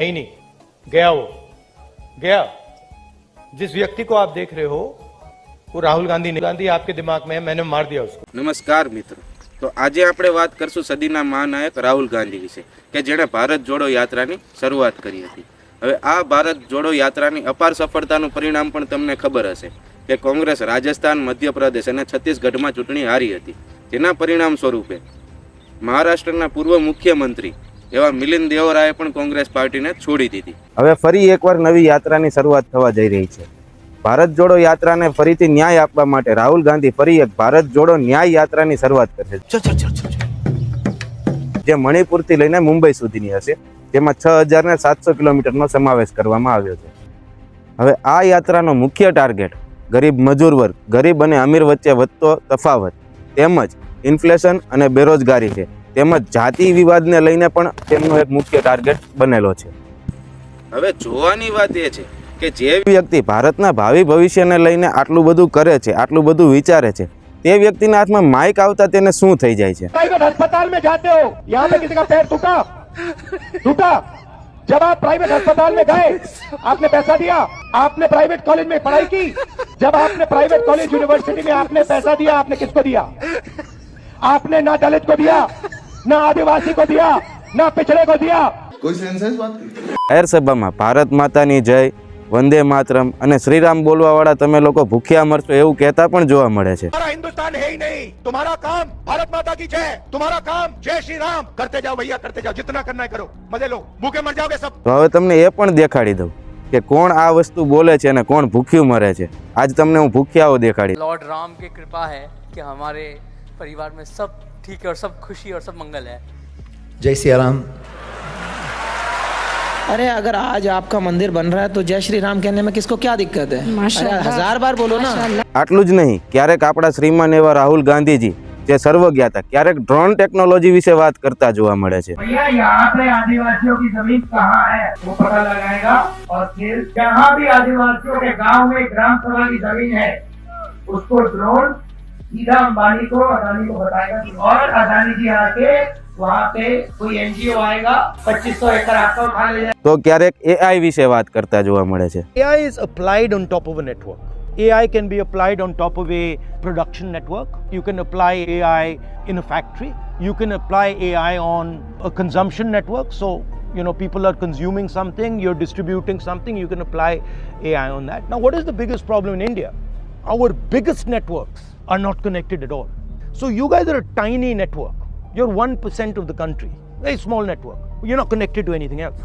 नहीं नहीं गया वो गया जिस व्यक्ति को आप देख रहे हो वो राहुल गांधी नहीं गांधी आपके दिमाग में है मैंने मार दिया उसको નમસ્કાર મિત્રો તો આજે આપણે વાત કરશું સદીના મહાનાયક રાહુલ ગાંધી વિશે કે જેણે ભારત જોડો યાત્રાની શરૂઆત કરી હતી હવે આ ભારત જોડો યાત્રાની અપાર સફળતાનું પરિણામ પણ તમને ખબર હશે કે કોંગ્રેસ રાજસ્થાન મધ્યપ્રદેશ અને છત્તીસગઢમાં ચૂંટણી હારી હતી જેના પરિણામ સ્વરૂપે મહારાષ્ટ્રના પૂર્વ મુખ્યમંત્રી એવા મિલિંદ દેવરાએ પણ કોંગ્રેસ પાર્ટીને છોડી દીધી. હવે ફરી એકવાર નવી યાત્રાની શરૂઆત થવા જઈ રહી છે. ભારત જોડો યાત્રાને ફરીથી ન્યાય આપવા માટે રાહુલ ગાંધી ફરી એક ભારત જોડો ન્યાય યાત્રાની શરૂઆત કરશે જે મણિપુરથી લઈને મુંબઈ સુધીની હશે જેમાં છ હજાર ને સાતસો કિલોમીટરનો સમાવેશ કરવામાં આવ્યો છે. હવે આ યાત્રાનો મુખ્ય ટાર્ગેટ ગરીબ મજૂર વર્ગ ગરીબ અને અમીર વચ્ચે વધતો તફાવત તેમજ ઇન્ફ્લેશન અને બેરોજગારી છે. તેમજ જાતિ વિવાદને લઈને પણ તેમનો એક મુખ્ય ટાર્ગેટ બનેલો છે હવે જોવાની વાત એ છે કે જે વ્યક્તિ ભારતના ભાવિ ભવિષ્યને લઈને આટલું બધું કરે છે આટલું બધું વિચારે છે તે વ્યક્તિના હાથમાં માઇક આવતા તેને શું થઈ જાય છે प्राइवेट अस्पताल में जाते हो यहाँ पे किसी का पैर टूटा टूटा जब आप प्राइवेट अस्पताल में गए आपने पैसा दिया आपने प्राइवेट कॉलेज में पढ़ाई की जब आपने प्राइवेट कॉलेज यूनिवर्सिटी में आपने पैसा दिया आपने किसको दिया आपने ना दलित को दिया ना आदिवासी को दिया ना पिछड़े को दिया कोई सेंस है इस बात की જાહેર સભામાં ભારત માતાની જય વંદે માતરમ અને શ્રીરામ બોલવાવાળા તમે લોકો ભૂખ્યા મરશો એવું કહેતા પણ જોવા મળે છે हमारा हिंदुस्तान है ही नहीं तुम्हारा काम भारत माता की जय तुम्हारा काम जय श्री राम करते जाओ भैया करते जाओ जितना करना है करो मजे लो भूखे मर जाओगे सब તો હવે તમને એ પણ દેખાડી દઉં કે કોણ આ વસ્તુ બોલે છે અને કોણ ભૂખ્યું મરે છે આજ તમને હું ભૂખ્યાઓ દેખાડી लॉर्ड राम की कृपा है कि हमारे परिवार में सब ठीक है और सब खुशी और सब मंगल है जय सिया राम अरे अगर आज आपका मंदिर बन रहा है तो जय श्री राम कहने में किसको क्या दिक्कत है अरे हजार बार बोलो ना આટલું જ નહીં ક્યારેક આપણા શ્રીમાન એવા રાહુલ ગાંધીજી જે સર્વજ્ઞ હતા ક્યારેક ડ્રોન ટેકનોલોજી વિશે વાત કરતા જોવા મળે છે भैया यहाँ पे आदिवासियों की जमीन कहाँ है वो पता लगाएगा और फिर जहाँ भी आदिवासियों के गांव में ग्राम सभा की जमीन है उसको ड्रोन सीधा अंबानी को अदानी को बताएगा और अदानी जी आके वहाँ पे कोई एनजीओ आएगा 2500 एकड़ आपका उठा ले जाएगा તો ક્યારેક એઆઈ વિશે વાત કરતા જોવા મળે છે AI is applied on top of a network. AI can be applied on top of a production network. You can apply AI in a factory. You can apply AI on a consumption network. So, you know, people are consuming something, you're distributing something, you can apply AI on that. Now, what is the biggest problem in India? Our biggest networks are not connected at all. So, you guys are a tiny network. You're 1% of the country, very small network. You're not connected to anything else.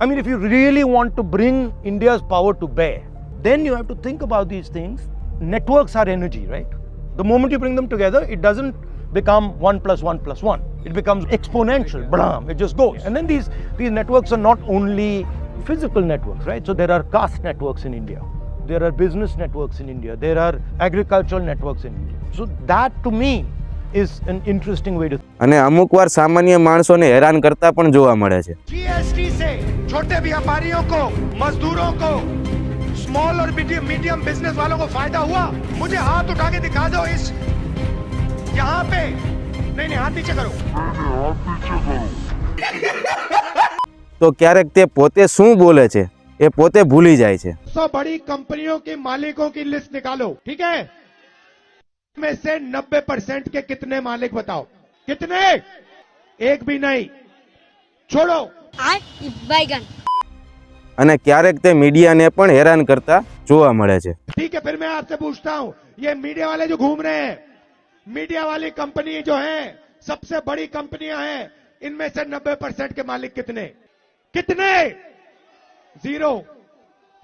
I mean, if you really want to bring India's power to bear, then you have to think about these things. Networks are energy, right? The moment you bring them together, it doesn't become one plus one plus one. It becomes exponential. Blam, it just goes. And then these, these networks are not only physical networks, right? So there are caste networks in India. there are business networks in India, there are agricultural networks in India. So that to me is an interesting way to અને અમુક વાર સામાન્ય માણસોને હેરાન કરતા પણ જોવા મળે છે. જીએસટી સે છોટે વ્યાપારીઓ કો મજદૂરો કો સ્મોલ ઓર મીડિયમ બિઝનેસ વાલો કો ફાયદા હુઆ? મુજે હાથ ઉઠા કે દિખા દો ઇસ યહાં पे નહીં નહીં હાથ નીચે કરો હાથ નીચે કરો. તો ક્યારેક તે પોતે શું બોલે છે? એ પોતે ભૂલી જાય છે सौ बड़ी कंपनियों के मालिकों की लिस्ट निकालो ठीक है में से 90 परसेंट के कितने मालिक बताओ कितने एक भी नहीं छोड़ो बैगन અને ક્યારેક તે મીડિયાને પણ હેરાન કરતા જોવા મળે છે ठीक है फिर मैं आपसे पूछता हूं ये मीडिया वाले जो घूम रहे हैं मीडिया वाली कंपनी जो है सबसे बड़ी कंपनियां हैं इनमें से 90 परसेंट के मालिक कितने कितने ઝીરો.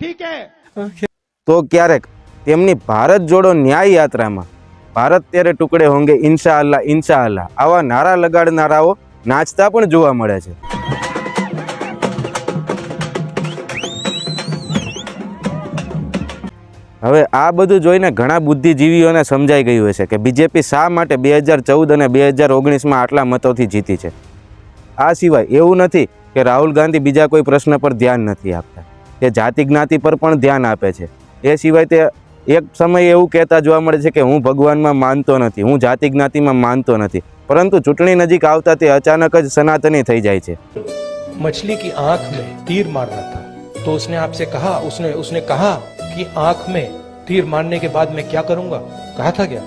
ઠીક હે? તો ક્યારેક તેમની ભારત જોડો ન્યાય યાત્રામાં ભારત ત્યારે ટુકડે હોંગે ઇન્શા અલ્લાહ ઇન્શા અલ્લાહ આવા નારા લગાડનારાઓ નાચતા પણ જોવા મળે છે. હવે આ બધું જોઈને ઘણા બુદ્ધિજીવીઓને સમજાઈ ગયું હશે કે બીજેપી શા માટે બે હજાર ચૌદ અને બે હજાર ઓગણીસમાં આટલા મતોથી જીતી છે. આ સિવાય એવું નથી કે રાહુલ ગાંધી બીજા કોઈ પ્રશ્ન પર ધ્યાન નથી આપતા તે જાતિ જ્ઞાતિ પર પણ ધ્યાન આપે છે એ સિવાય તે એક સમય એવું કહેતા જોવા મળે છે કે હું ભગવાનમાં માનતો નથી હું જાતિ જ્ઞાતિમાં માનતો નથી પરંતુ ચૂંટણી નજીક આવતા તે અચાનક જ સનાતની થઈ જાય છે मछली की आंख में तीर मारना था तो उसने आपसे कहा उसने उसने कहा कि आंख में तीर मारने के बाद मैं क्या करूंगा कहा था क्या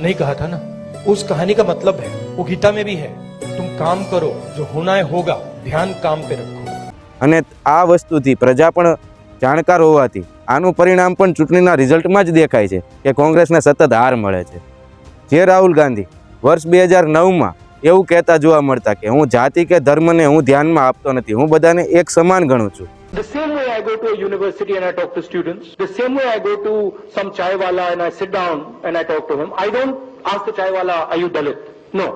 नहीं कहा था ना उस कहानी का मतलब है वो गीता में भी है तुम काम करो जो होना है होगा ધ્યાન કામ પે રખો અને આ વસ્તુથી પ્રજા પણ જાણકાર હોવાથી આનું પરિણામ પણ ચૂંટણીના રિઝલ્ટમાં જ દેખાય છે કે કોંગ્રેસને સતત હાર મળે છે જે રાહુલ ગાંધી વર્ષ બે હજાર નવમાં એવું કહેતા જોવા મળતા કે હું જાતિ કે ધર્મને હું ધ્યાનમાં આપતો નથી હું બધાને એક સમાન ગણું છું The same way I go to a university and I talk to students, the same way I go to some chai wala and I sit down and I talk to him, I don't ask the chai wala, are you Dalit? No.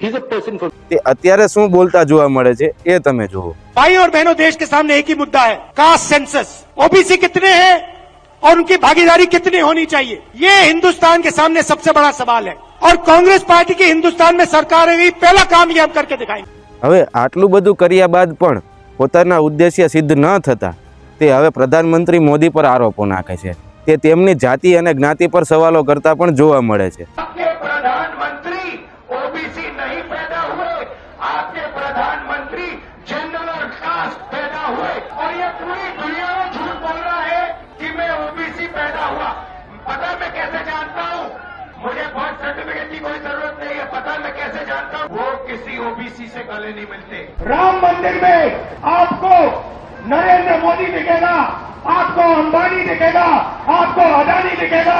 He's a person for તે અત્યારે શું બોલતા જોવા મળે છે એ તમે જુઓ भाई और बहनों देश के सामने एक ही मुद्दा है कास्ट सेंसस ओबीसी कितने हैं और उनकी भागीदारी कितनी होनी चाहिए ये हिंदुस्तान के सामने सबसे बड़ा सवाल है और कांग्रेस पार्टी की हिंदुस्तान में सरकार है पहला काम ये हम करके दिखाएंगे હવે આટલું બધું કર્યા બાદ પણ પોતાના ઉદ્દેશ્ય સિદ્ધ ન થતા તે હવે પ્રધાનમંત્રી મોદી પર આરોપો નાખે છે તે તેમની જાતિ અને જ્ઞાતિ પર સવાલો કરતા પણ જોવા મળે છે ओबीसी से गले नहीं मिलते राम मंदिर में आपको नरेंद्र मोदी दिखेगा आपको अंबानी दिखेगा आपको अदानी दिखेगा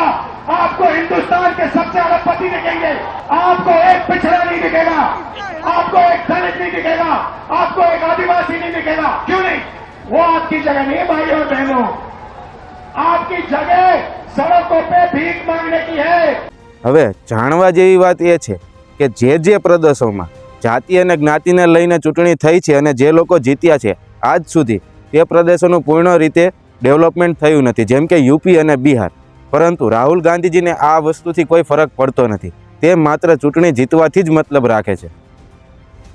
आपको हिंदुस्तान के सबसे अरबपति दिखेंगे आपको एक पिछड़ा नहीं दिखेगा आपको एक दलित नहीं दिखेगा आपको एक आदिवासी नहीं दिखेगा क्यों नहीं वो आपकी जगह नहीं है भाई और बहनों आपकी जगह सड़कों पे भीख मांगने की है હવે જાણવા જેવી વાત એ છે કે જે જે પ્રદેશોમાં જાતિ અને જ્ઞાતિને લઈને ચૂંટણી થઈ છે અને જે લોકો જીત્યા છે, આજ સુધી તે પ્રદેશોનું પૂર્ણ રીતે ડેવલપમેન્ટ થયું નથી, જેમ કે યુપી અને બિહાર. પરંતુ રાહુલ ગાંધીજીને આ વસ્તુથી કોઈ ફરક પડતો નથી, તે માત્ર ચૂંટણી જીતવાથી જ મતલબ રાખે છે.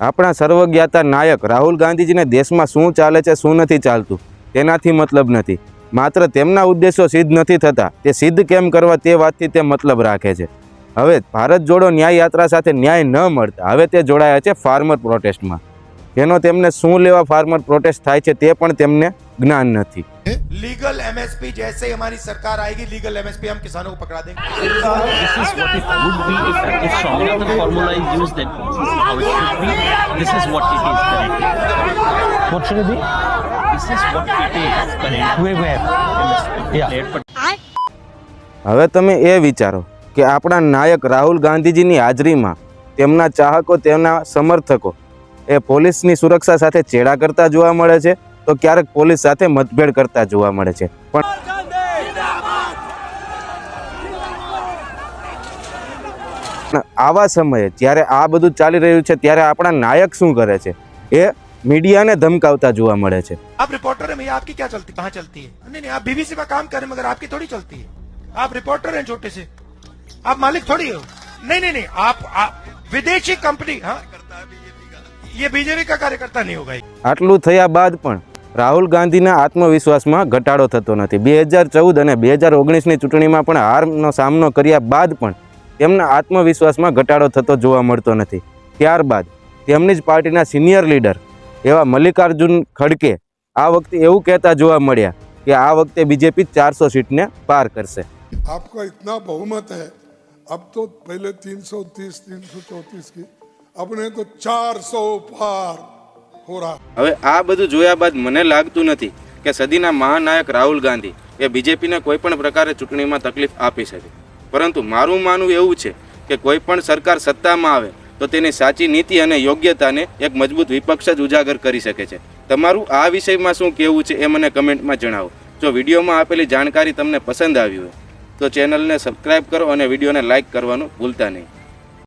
આપણા સર્વજ્ઞાતા નાયક રાહુલ ગાંધીજીને દેશમાં શું ચાલે છે, શું નથી ચાલતું, તેનાથી મતલબ નથી. માત્ર તેમના ઉદ્દેશો સિદ્ધ નથી થતા, તે સિદ્ધ કેમ કરવા તે વાતથી તે મતલબ રાખે છે. હવે ભારત જોડો ન્યાય યાત્રા સાથે ન્યાય ન મળતા હવે તે જોડાયા છે ફાર્મર પ્રોટેસ્ટમાં તેનો તેમને શું લેવા ફાર્મર પ્રોટેસ્ટ થાય છે તે પણ તેમને જ્ઞાન નથી. લીગલ એમએસપી જૈસે અમારી સરકાર આएगी લીગલ એમએસપી હમ કિસાનો કો પકડા દેંગે This is what it is currently. Where, where? Yeah. હવે તમે એ વિચારો. કે આપણા નાયક રાહુલ ગાંધીજીની હાજરીમાં તેમના ચાહકો તેમના સમર્થકો એ પોલીસની સુરક્ષા સાથે ચેડા કરતા જોવા મળે છે તો ક્યારેક પોલીસ સાથે મતભેદ કરતા જોવા મળે છે પણ પણ આવા સમયે જ્યારે આ બધું ચાલી રહ્યું છે ત્યારે આપણા નાયક શું કરે છે એ મીડિયાને ધમકાવતા જોવા મળે છે आप रिपोर्टर है भैया आपकी क्या चलती कहाँ चलती है नहीं नहीं आप बीबीसी में काम करें मगर आपकी थोड़ी चलती है आप रिपोर्टर हैं छोटे से आप मालिक थोड़ी हो नहीं नहीं नहीं आप, आप विदेशी कंपनी हाँ ये बीजेपी का कार्यकर्ता नहीं होगा ये। આટલું થયા બાદ પણ રાહુલ ગાંધીના આત્મવિશ્વાસમાં ઘટાડો થતો નથી બે હજાર ચૌદ અને બે હજાર ઓગણીસની ચૂંટણીમાં પણ હારનો સામનો કર્યા બાદ પણ તેમના આત્મવિશ્વાસમાં ઘટાડો થતો જોવા મળતો નથી ત્યારબાદ તેમની જ પાર્ટીના સિનિયર લીડર એવા મલ્લિકાર્જુન ખડકે આ વખતે એવું કહેતા જોવા મળ્યા કે આ વખતે બીજેપી ચારસો સીટને પાર કરશે आपका इतना बहुमत है अब तो पहले 330 334 की अपने तो 400 पार हो रहा હવે આ બધું જોયા બાદ મને લાગતું નથી કે સદીના મહાનાયક રાહુલ ગાંધી એ બીજેપીને કોઈ પણ પ્રકારે ચૂંટણીમાં તકલીફ આપી શકે પરંતુ મારું માનવું એવું છે કે કોઈ પણ સરકાર સત્તામાં આવે તો તેની સાચી નીતિ અને યોગ્યતાને એક મજબૂત વિપક્ષ જ ઉજાગર કરી શકે છે તમારું આ વિષયમાં શું કહેવું છે એ મને કમેન્ટમાં જણાવો જો વિડીયોમાં આપેલી જાણકારી તમને પસંદ આવી હોય તો ચેનલને સબસ્ક્રાઈબ કરો અને વિડીયોને લાઇક કરવાનું ભૂલતા નહીં.